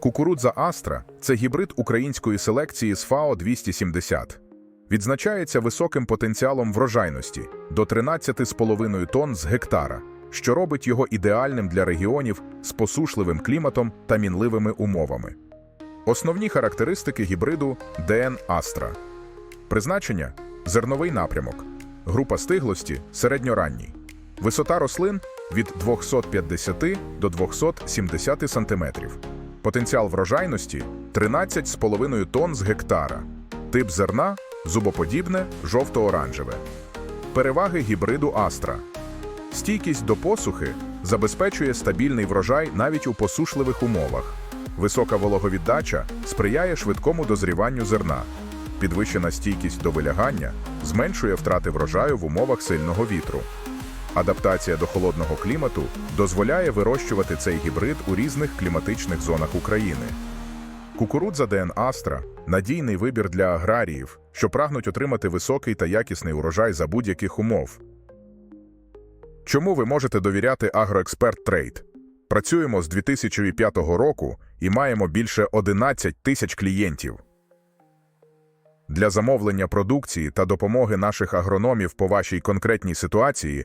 Кукурудза Астра це гібрид української селекції з ФАО 270. Відзначається високим потенціалом врожайності до 13,5 тонн з гектара, що робить його ідеальним для регіонів з посушливим кліматом та мінливими умовами. Основні характеристики гібриду ДН Астра. Призначення зерновий напрямок, група стиглості середньоранній, висота рослин від 250 до 270 см, потенціал врожайності 13,5 тонн з гектара, тип зерна зубоподібне жовто-оранжеве. Переваги гібриду Астра. Стійкість до посухи забезпечує стабільний врожай навіть у посушливих умовах. Висока вологовіддача сприяє швидкому дозріванню зерна. Підвищена стійкість до вилягання зменшує втрати врожаю в умовах сильного вітру. Адаптація до холодного клімату дозволяє вирощувати цей гібрид у різних кліматичних зонах України. Кукурудза ДН Астра надійний вибір для аграріїв, що прагнуть отримати високий та якісний урожай за будь-яких умов. Чому ви можете довіряти Агроексперт Трейд? Працюємо з 2005 року і маємо більше 11 тисяч клієнтів. Для замовлення продукції та допомоги наших агрономів по вашій конкретній ситуації